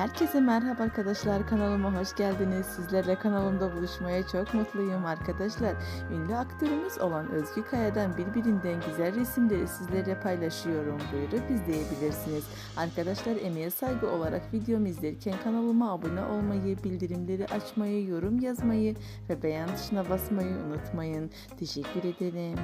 Herkese merhaba arkadaşlar kanalıma hoş geldiniz. Sizlerle kanalımda buluşmaya çok mutluyum arkadaşlar. Ünlü aktörümüz olan Özgü Kaya'dan birbirinden güzel resimleri sizlerle paylaşıyorum. Buyurup izleyebilirsiniz. Arkadaşlar emeğe saygı olarak videomu izlerken kanalıma abone olmayı, bildirimleri açmayı, yorum yazmayı ve beğen tuşuna basmayı unutmayın. Teşekkür ederim.